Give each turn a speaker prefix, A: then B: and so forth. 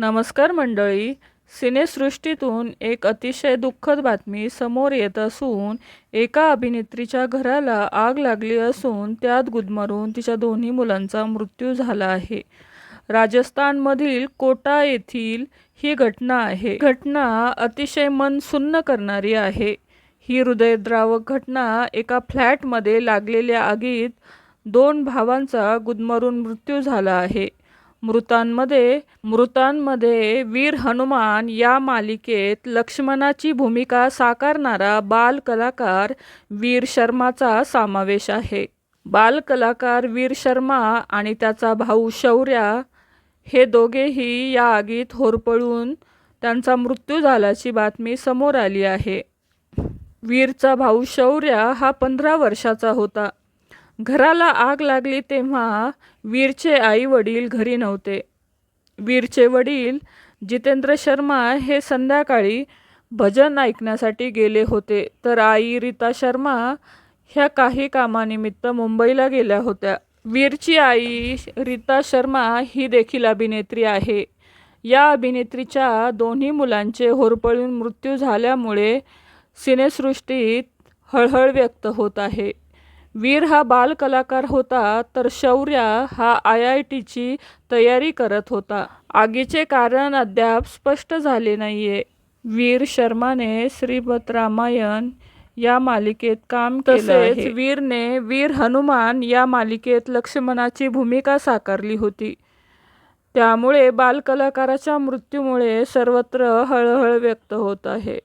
A: नमस्कार मंडळी. सिनेसृष्टीतून एक अतिशय दुःखद बातमी समोर येत असून एका अभिनेत्रीच्या घराला आग लागली असून त्यात गुदमरून तिच्या दोन्ही मुलांचा मृत्यू झाला आहे. राजस्थानमधील कोटा येथील ही घटना आहे. घटना अतिशय मन सुन्न करणारी आहे. ही हृदयद्रावक घटना एका फ्लॅटमध्ये लागलेल्या आगीत दोन भावांचा गुदमरून मृत्यू झाला आहे. मृतांमध्ये मृतांमध्ये वीर हनुमान या मालिकेत लक्ष्मणाची भूमिका साकारणारा बाल कलाकार वीर शर्माचा समावेश आहे. बाल कलाकार वीर शर्मा आणि त्याचा भाऊ शौर्या हे दोघेही या आगीत होरपळून त्यांचा मृत्यू झाल्याची बातमी समोर आली आहे. वीरचा भाऊ शौर्य हा पंधरा वर्षाचा होता. घराला आग लागली तेव्हा वीरचे आई वडील घरी नव्हते. वीरचे वडील जितेंद्र शर्मा हे संध्याकाळी भजन ऐकण्यासाठी गेले होते. तर आई रीता शर्मा ह्या काही कामानिमित्त मुंबईला गेल्या होत्या. वीरची आई रीता शर्मा ही देखील अभिनेत्री आहे. या अभिनेत्रीच्या दोन्ही मुलांचे होरपळून मृत्यू झाल्यामुळे सिनेसृष्टीत हळहळ व्यक्त होत आहे. वीर हा बाल कलाकार होता तर शौर्य हा आय आय टीची तयारी करत होता. आगीचे कारण अद्याप स्पष्ट झाले नाहीये. वीर शर्माने श्रीमत रामायण या मालिकेत काम केलं आहे. वीरने वीर हनुमान या मालिकेत लक्ष्मणाची भूमिका साकारली होती. त्यामुळे बालकलाकाराच्या मृत्यूमुळे सर्वत्र हळहळ व्यक्त होत आहे.